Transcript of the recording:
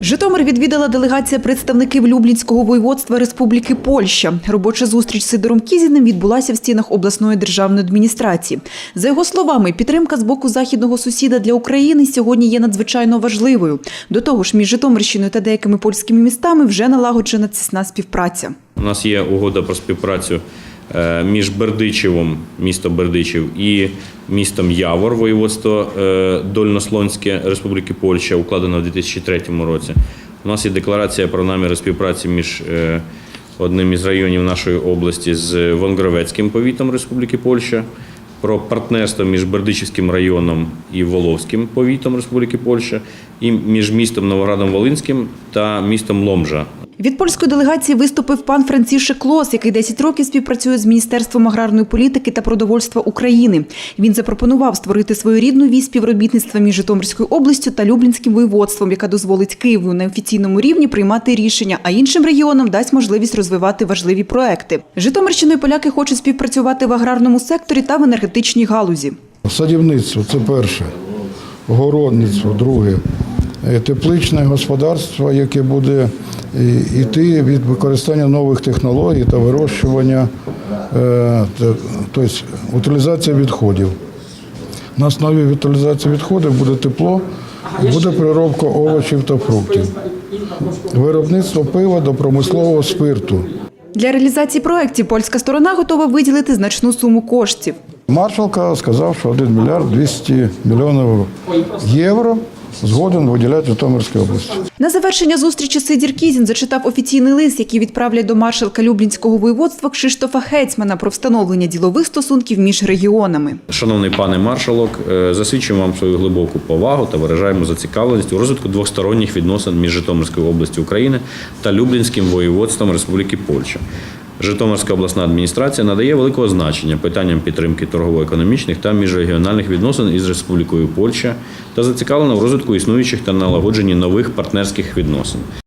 Житомир відвідала делегація представників Люблінського воєводства Республіки Польща. Робоча зустріч з Сидором Кізіним відбулася в стінах обласної державної адміністрації. За його словами, підтримка з боку західного сусіда для України сьогодні є надзвичайно важливою. До того ж, між Житомирщиною та деякими польськими містами вже налагоджена тісна співпраця. У нас є угода про співпрацю між Бердичевом, місто Бердичев, і містом Явор, воєводство е, Дольнослонське Республіки Польща, укладена в 2003 році. У нас є декларація про наміри співпраці між е, одним із районів нашої області з Вонгровецьким повітом Республіки Польща. Про партнерство між Бердичівським районом і Воловським повітом Республіки Польща, і між містом Новоградом Волинським та містом Ломжа Від польської делегації виступив пан Францішек Клос, який 10 років співпрацює з Міністерством аграрної політики та продовольства України. Він запропонував створити свою рідну вісь співробітництва між Житомирською областю та Люблінським воєводством, яка дозволить Києву на офіційному рівні приймати рішення, а іншим регіонам дасть можливість розвивати важливі проекти. Житомирщиною поляки хочуть співпрацювати в аграрному секторі та в енергетичній галузі. Садівництво це перше, городництво друге, тепличне господарство, яке буде йти від використання нових технологій та вирощування, е, тобто утилізація відходів. На основі утилізації відходів буде тепло, буде переробка овочів та фруктів. Виробництво пива до промислового спирту. Для реалізації проєктів польська сторона готова виділити значну суму коштів. Маршалка сказав, що 1 мільярд 200 мільйонів євро згоден виділяти Житомирській області. На завершення зустрічі Сидір Кізін зачитав офіційний лист, який відправлять до маршалка Люблінського воєводства Кшиштофа Хейцмана про встановлення ділових стосунків між регіонами. Шановний пане маршалок, е, засвідчуємо вам свою глибоку повагу та виражаємо зацікавленість у розвитку двосторонніх відносин між Житомирською областю України та Люблінським воєводством Республіки Польща. Житомирська обласна адміністрація надає великого значення питанням підтримки торгово-економічних та міжрегіональних відносин із Республікою Польща та зацікавлена в розвитку існуючих та налагодженні нових партнерських відносин.